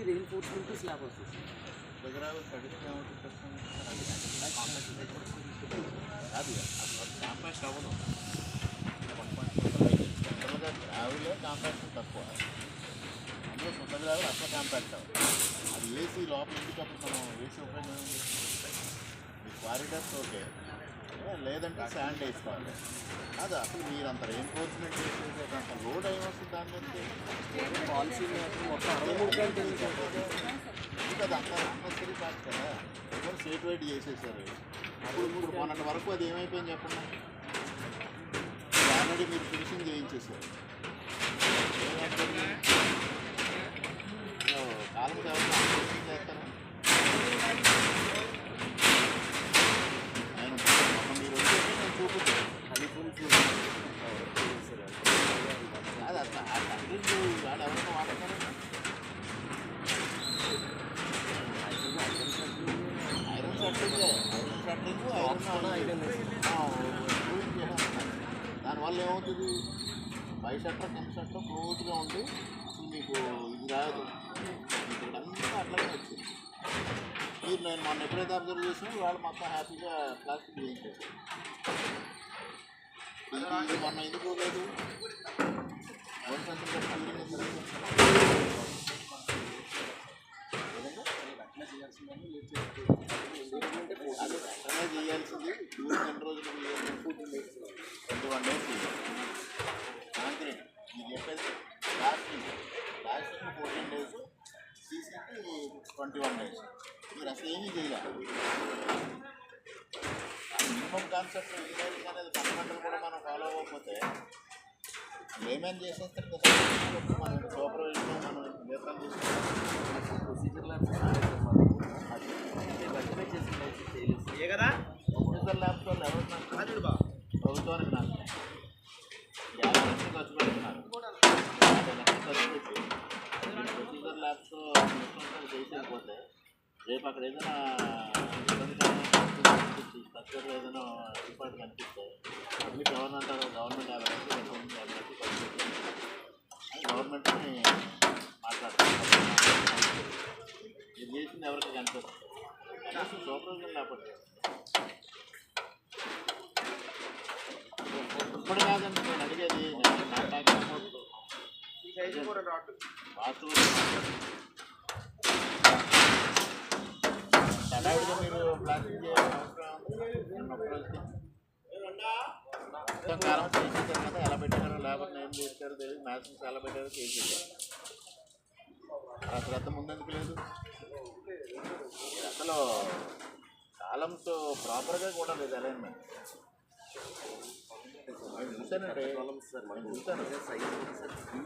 Only reinforcement slab వస్తుంది దగ్గర తడిస్తే ఏమవుతుంది అది అసలు కాంపాక్ట్ అవ్వదు వన్ పాయింట్ జనరల్గా గ్రావిలో కాంపాక్ట్ తక్కువ అందులో సొంత గ్రావిల్ అసలు కాంపాక్ట్ అవ్వదు అది ఏసీ లోపల ఎందుకు అప్పుడు మనం ఏసీ ఉపయోగం ఉంది ఈ క్వారిడర్స్ ఓకే ఏ, లేదంటే శాండ్ వేసుకోవాలి. అది అసలు మీరు అంత ఎన్ఫోర్స్మెంట్ చేసేది అంత లోడ్ ఏమొస్తుంది దాని మీద పాలసీ ఇంకా అది అంత అన్నసరి కాదు కదా. ఎవరు స్టేట్ వైడ్ చేసేసారు? అప్పుడు ఇప్పుడు మొన్నటి వరకు అది ఏమైపోయింది చెప్పండి. ఆల్రెడీ మీరు ఫినిషింగ్ చేయించేసారు కాలం కాబట్టి ఫినిషింగ్ చేస్తారా నేను మొన్న మీరు వచ్చేసి నేను చూపుతాను హనీ ఫుల్ కాదు అట్లా ఆ కంట్రీస్ వాళ్ళు ఎవరైనా వాడుతున్నారా iron shuttering iron shuttering iron దానివల్ల ఏమవుతుంది? పై షట్టర్ కింద షట్టర్ క్లోజ్గా ఉండి అసలు మీకు ఇది రాదు. ఇక్కడంతా అట్లాగే వచ్చింది మీరు నేను మొన్న ఎప్పుడైతే అబ్జర్వ్ చేసినా వాళ్ళు మొత్తం హ్యాపీగా ప్లాస్టిక్ చేయించారు మొన్న ఎందుకు లేదు వన్ సెంటర్ చేయాల్సింది. టూరిస్ట్ ఎన్ని రోజులు వన్ డేస్ కాంక్రీట్ మీరు చెప్పేది లాస్ట్ లాస్ట్ ఫోర్టీన్ డేస్ సీసీకి ట్వంటీ వన్ డేస్ మీరు అసలు ఏమీ చేయాలి మినిమం కాన్సెప్ట్ ఇంజనీరింగ్ అనేది ఫండమెంటల్ కూడా మనం ఫాలో అవ్వకపోతే ఏమేమి చేసేస్తారు కదా? మనం సూపర్వైజర్ మనం వేతనం తీసుకుంటాం ప్రొసీజర్ ల్యాబ్స్ కదా ప్రొఫెసర్ ల్యాబ్స్ వాళ్ళు ఎవరు ప్రభుత్వానికి నాకు యాభై లక్షలు ఖర్చు పెడుతున్నారు యాభై లక్షలు ఖర్చు పెట్టి ప్రొసీజర్ ల్యాబ్స్ చేసేకపోతే రేపు అక్కడ ఏదైనా స్ట్రక్చర్ ఏదైనా డిపార్ట్ కనిపిస్తే అన్ని ఎవరిని అంటారు గవర్నమెంట్ యాభై లక్షలు గవర్నమెంట్ యాభై లక్షలు ఖర్చు పెట్టి గవర్నమెంట్ని మాట్లాడతారు ఇది చేసింది ఎవరికి కనిపిస్తుంది కనీసం సూపర్విజన్ లేకపోతే ఇప్పుడు కాదండి నేను అడిగేది నేను ఈ కూడా మీరు ప్లాస్టింగ్ చేయాల్సిన అవసరం మొత్తం కాలం చేసిన తర్వాత ఎలా పెట్టారో లేబర్ ఏం చేశారో తెలియదు. మ్యాథ్స్ ఎలా పెట్టారో చేసేసారు ఆ శ్రద్ధ ముందెందుకు లేదు? అసలు కాలంతో ప్రాపర్గా కూడా లేదు అలైన్మెంట్.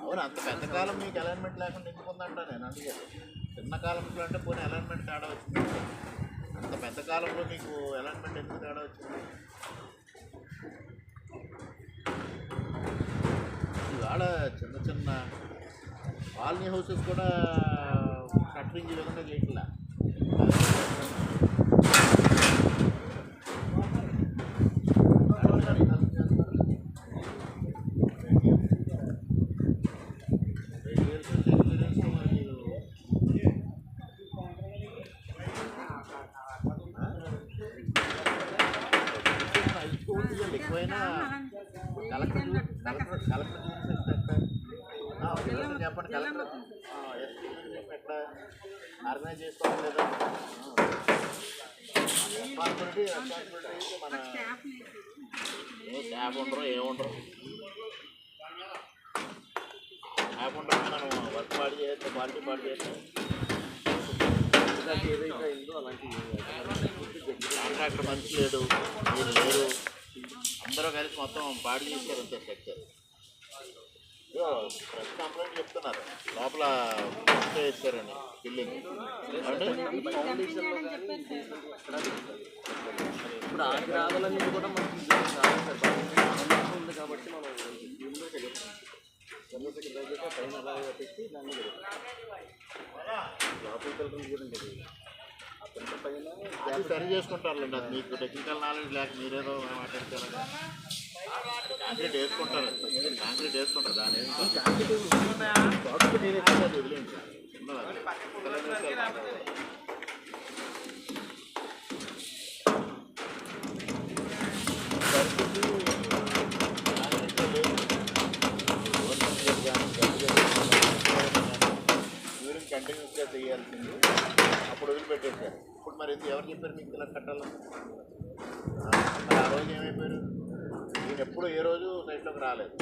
అవును అంత పెద్ద కాలం మీకు అలైన్మెంట్ లేకుండా ఎందుకు ఉందంటా నేను అందుకే. చిన్న కాలంలో అంటే పోనీ అలైన్మెంట్ తేడా వచ్చింది? అంత పెద్ద కాలంలో మీకు అలైన్మెంట్ ఎందుకు తేడా వచ్చింది? ఇవాళ చిన్న చిన్న కాలనీ హౌసెస్ కూడా కట్టరింగ్ ఈ విధంగా ఎక్కువైనా కలెక్టర్ కలెక్టర్ కలెక్టర్ చెప్పండి కలెక్టర్ ఎక్కడ? ఆర్గనైజ్ చేసుకోవడం లేదా? రెస్పాన్సిబిలిటీ రెస్పాన్సిబిలిటీ మన ఏ స్టాఫ్ ఉండరు ఏముండరు స్టాఫ్ ఉండరు మనం వర్క్ పాడు చేయొచ్చు క్వాలిటీ పాడు ఇలాంటి ఏదైతే అయిందో అలాంటి కాంట్రాక్టర్ మంచి లేడు మీరు లేరు అందరూ కలిసి మొత్తం పాడు చేశారు అంతే స్ట్రక్చర్ ప్రెస్ కంప్లైంట్ చెప్తున్నారు. లోపల ఇసుక వేస్తారని బిల్డింగ్. ఇప్పుడు ఆ గ్రామాలన్నీ కూడా మనకి ఉంది కాబట్టి మనం దీనిలో చంద్రశేఖర్ పైన అలా పెట్టి దాన్ని లోపలికి వెళ్ళడం కూడా ఉంటుంది అది సరి చేసుకుంటారులేండి. అది మీకు టెక్నికల్ నాలెడ్జ్ లేక మీరేదో మాట్లాడతారు. కాంక్రీట్ వేసుకుంటారు. కాంక్రీట్ వేసుకుంటారు. దాని ఏం కంటిన్యూస్గా చేయాల్సింది? అప్పుడు వదిలిపెట్టేశారు ఇప్పుడు మరి ఎందుకు ఎవరు చెప్పారు మీకు ఇలా కట్టాలని? ఆ, మరి ఆ రోజు ఏమైపోయారు? నేను ఎప్పుడు ఏ రోజు సైట్లోకి రాలేదు.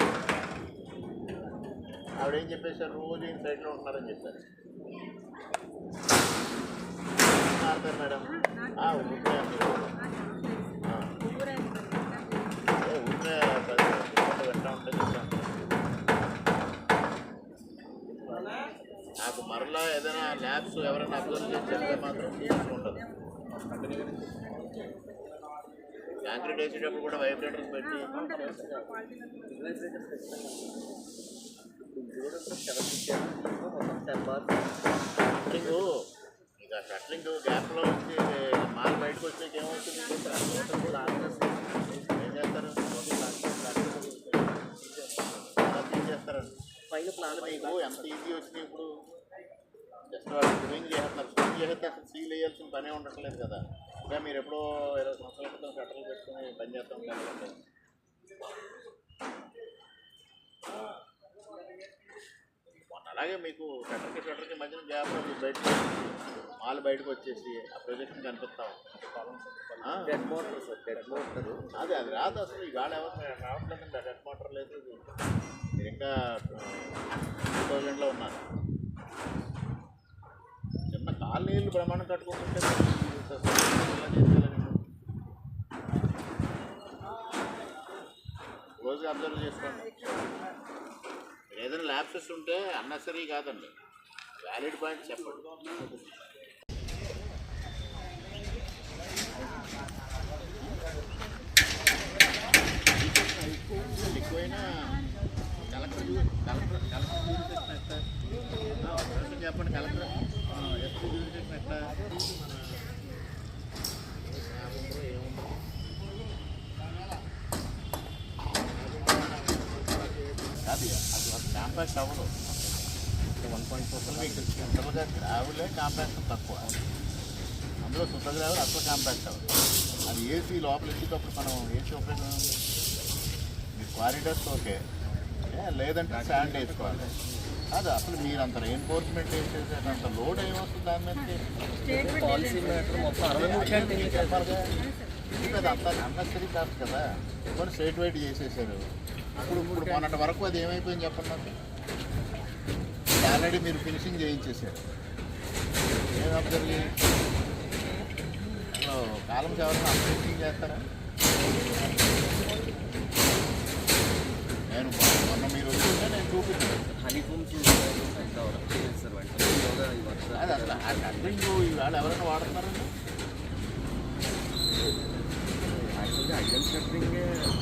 ఆవిడేం చెప్పేశారు? రోజు ఈయన సైట్లో ఉంటున్నారని చెప్పారు. మారుతారు మేడం? నాకు మరలా ఏదైనా ల్యాబ్స్ ఎవరైనా అబ్జర్వ్ చేస్తే మాత్రం తీసుకుంటుంది కాంక్రీట్ వేసేటప్పుడు కూడా వైబ్రేటర్స్ పెట్టి షట్లింగ్ ఇక షట్లింగ్ గ్యాప్లో వచ్చి మాల్ బయటకు వచ్చాక ఏమవుతుంది ఏం చేస్తారు చేస్తారండి పైన ప్లాన్ ఎంత ఈజీ వచ్చినాయి ఇప్పుడు వాళ్ళు స్విమ్మింగ్ చేస్తున్నారు. స్విమ్మింగ్ చేస్తే అసలు సీల్ వేయాల్సిన పనే ఉండట్లేదు కదా. ఇంకా మీరు ఎప్పుడో ఇరవై సంవత్సరాల క్రితం షట్టర్లు పెట్టుకుని పని చేస్తాం కాబట్టి మొన్న అలాగే మీకు షట్టర్కి షట్టర్కి మధ్యన గ్యాప్ బయట మాల్ బయటకు వచ్చేసి ఆ ప్రొజెక్షన్ కనిపిస్తాం dead motor sir dead motor అదే అది రాదు అసలు. ఈ గాలి ఎవరు రావట్లేదండి. ఆ డెట్ మోటార్ లేదు. మీరు ఇంకా టూ థౌజండ్లో ఉన్నారు. చిన్న కాలు బ్రహ్మాండం కట్టుకుంటుంటే మరి అబ్జర్వ్ చేసుకోండి ఏదైనా ల్యాబ్సెస్ ఉంటే అన్నెసరీ కాదండి. వ్యాలిడ్ పాయింట్ చెప్పండి. ఎక్కువైనా చెప్పండి కలెక్టర్ ఎస్పీ ఎట్లా? అది అది కాంపాక్ట్ అవ్వదు వన్ పాయింట్ ఫోర్ మీకు గ్రావులే కాంపాక్ట్ తక్కువ అందులో శుద్ధ అసలు కాంపాక్ట్ అవ్వదు అది ఏసీ లోపల ఎక్కేటప్పుడు మనం ఏసీ ఉపయోగం మీ క్వారిటర్స్ ఓకే ఏ, లేదంటే స్టాండ్ వేసుకోవాలి. అది అసలు మీరు అంత ఎన్ఫోర్స్మెంట్ వేసేసారు అంత లోడ్ ఏమొస్తుంది దాని ఇది అది అంత అన్నసరి కాదు. కదా. ఎవరు స్ట్రైట్ వైట్ చేసేసారు? ఇప్పుడు ఇప్పుడు మొన్నటి వరకు అది ఏమైపోయింది చెప్పండి నాకు. ఆల్రెడీ మీరు ఫినిషింగ్ చేయించేసారు ఏం అబ్జర్వ్ చేయండి కాలం ఎవరైనా ఫినిషింగ్ చేస్తారా? నేను మొన్న- మీరు వచ్చిందే నేను చూపించాను. హనీ ఫోమ్స్ చేయలేదు సార్ వెంటనే యోగా ఈ వర్ష అది అసలు ఆ కటింగ్ ఇవాళ ఎవరైనా వాడుతున్నారండి? Iron shuttering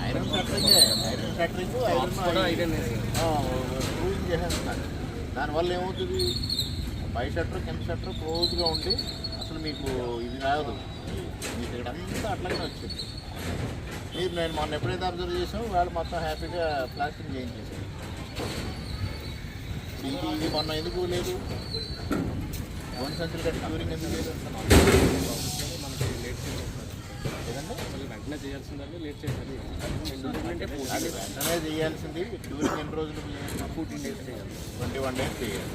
iron shuttering iron shuttering iron iron proving చేసేస్తున్నారు. దానివల్ల ఏమవుతుంది? పై షట్టర్ కింద షట్టర్ క్లోజ్గా ఉండి అసలు మీకు ఇది రాదు. మీకు ఇక్కడ అంతా అట్లాగే వచ్చింది మీరు నేను మొన్న ఎప్పుడైతే అబ్జర్వ్ చేసామో వాళ్ళు మొత్తం హ్యాపీగా ప్లాస్టింగ్ చేయించేసారు ఇది ఇది మొన్న ఎందుకు లేదు? వన్ సంచులు కట్టి క్యూరింగ్ ఎందుకు లేదు? మనకి లేట్ వెంటనే చేయాల్సిందని లేట్ చేయాలి వెంటనే చేయాల్సింది. క్యూరింగ్ ఎన్ని రోజులు ఫోర్టీన్ డేస్ చేయాలి? ట్వంటీ వన్ డేస్ చేయాలి.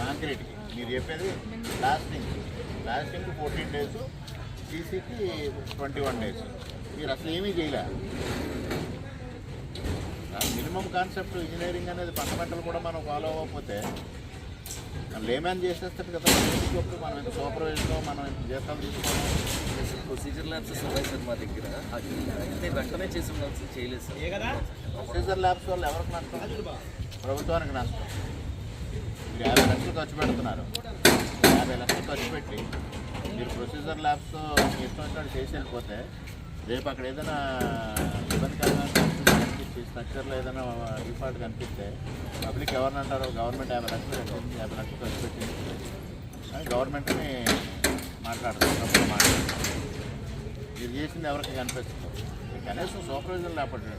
కాంక్రీట్కి. మీరు చెప్పేది లాస్టింగ్ లాస్టింగ్ ఫోర్టీన్ డేస్ సీసీకి ట్వంటీ వన్ డేస్. మీరు అసలు ఏమీ చేయలే. మినిమం కాన్సెప్ట్ ఇంజనీరింగ్ అనేది ఫండమెంటల్ కూడా మనం ఫాలో అవ్వకపోతే లేమ్యాన్ చేసేస్తాడు కదా మనం ఎంత సూపర్వైజర్ మనం ఎంత జీతాలు తీసుకోవాలి ప్రొసీజర్ ల్యాబ్స్ ఉన్నాయి సార్ మా దగ్గర. అది అయితే వెంటనే చేసి ఉండాల్సి చేయలేదు సార్ ప్రొసీజర్ ల్యాబ్స్ వల్ల ఎవరికి నష్టం? ప్రభుత్వానికి నష్టం. మీరు యాభై లక్షలు ఖర్చు పెడుతున్నారు. యాభై లక్షలు ఖర్చు పెట్టి మీరు ప్రొసీజర్ ల్యాబ్స్ మీ ఇష్టం వచ్చినట్టు చేసి వెళ్ళిపోతే రేపు అక్కడ ఏదైనా ఇబ్బందికరంగా కనిపించి స్ట్రక్చర్లో ఏదైనా డిఫాల్ట్ కనిపిస్తే పబ్లిక్ ఎవరిని అంటారు గవర్నమెంట్ యాభై లక్షలు పెట్టింది యాభై లక్షలు ఖర్చు పెట్టింది. అని గవర్నమెంట్ని మాట్లాడతారు తప్పుగా మాట్లాడతారు మీరు చేసింది ఎవరికి కనిపిస్తుంది? కనీసం సూపర్వైజర్ లేకపోతే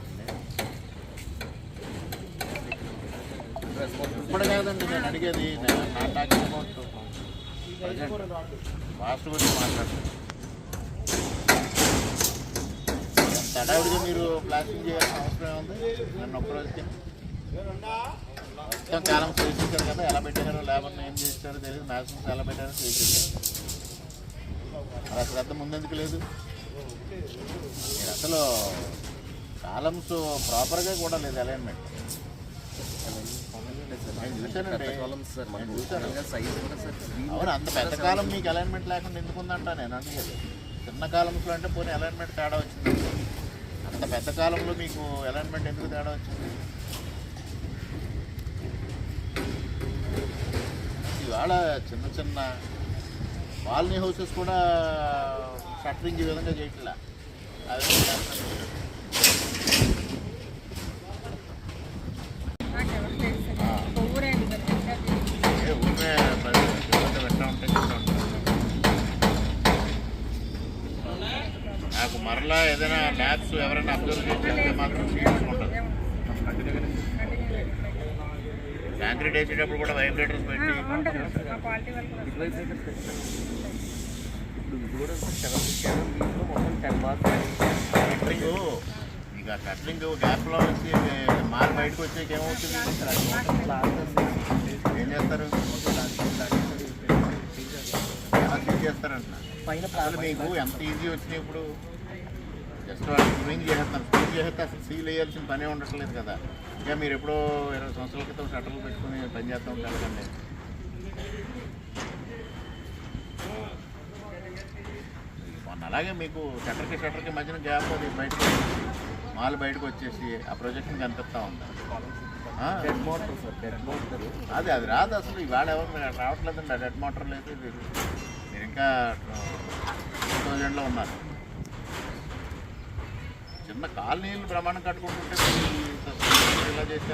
ఇప్పుడు కాదండి నేను అడిగేది నేను నా టాకింగ్ ఫాస్ట్ గురించి మాట్లాడుతుంది తడావిడిగా మీరు ప్లాస్టింగ్ చేయాల్సిన అవసరం ఏముంది? నన్ను ఒక్క రోజుకి మొత్తం కాలం చేసేసారు కదా ఎలా పెట్టారో లేబర్ని ఏం చేస్తారో తెలియదు. మ్యాక్సిమం ఎలా పెట్టారో చేసేసారు అలా శ్రద్ధ ముందెందుకు లేదు? అసలు కాలమ్స్ ప్రాపర్గా కూడా లేదు అలైన్మెంట్ అవును అంత పెద్ద కాలం మీకు అలైన్మెంట్ లేకుండా ఎందుకు ఉందంట నేను అనేది చిన్న కాలంలో అంటే పోనీ అలైన్మెంట్ తేడా వచ్చింది. అంత పెద్ద కాలంలో మీకు అలైన్మెంట్ ఎందుకు తేడా వచ్చింది? ఇవాళ చిన్న చిన్న కాలనీ హౌసెస్ కూడా షట్టరింగ్ ఈ విధంగా చేయట్లా. అదే చేస్తున్నారు. ఆ. ఏ ఊరికే పది నిమిషాలు పెట్టా ఉంటే చెప్తా ఉంటాను. నాకు మరలా ఏదైనా ల్యాబ్స్ ఎవరైనా అబ్జర్వ్ చేస్తే మాత్రం తీసుకుంటాను కాంక్రీట్ వేసేటప్పుడు కూడా వైబ్రేటర్స్ పెట్టి ఇక కట్లింగ్ గ్యాప్లో వచ్చి మాల్ బయటకు వచ్చాక ఏమవుతుంది? ఏం చేస్తారు? ఎలా చేస్తారంట? పైన మీకు ఎంత ఈజీ వచ్చినాయి ఇప్పుడు? జస్ట్ స్వింగ్ చేసేస్తున్నారు స్వింగ్ చేస్తే అసలు సీల్ వేయాల్సిన పనే ఉండట్లేదు కదా. ఇంకా మీరు ఎప్పుడో ఇరవై సంవత్సరాల క్రితం షట్టర్లు పెట్టుకుని పని చేస్తూ ఉంటారు కదండి. మొన్న అలాగే మీకు షట్టర్కి షట్టర్కి మధ్యన గ్యాప్ అది బయటకు వచ్చేసి మాల్ బయటకు వచ్చేసి ఆ ప్రాజెక్ట్ని కనిపిస్తూ ఉంది. ఆ, dead motor sir dead motor అది అది రాదు అసలు ఇవాళ ఎవరు రావట్లేదండి డెడ్ మోటార్ లేదు. మీరు ఇంకా టూ థౌజండ్లో ఉన్నారు. చిన్న కాలనీలు ప్రమాణం కట్టుకుంటుంటే ఎలా ఈ ఇలా చేస్తే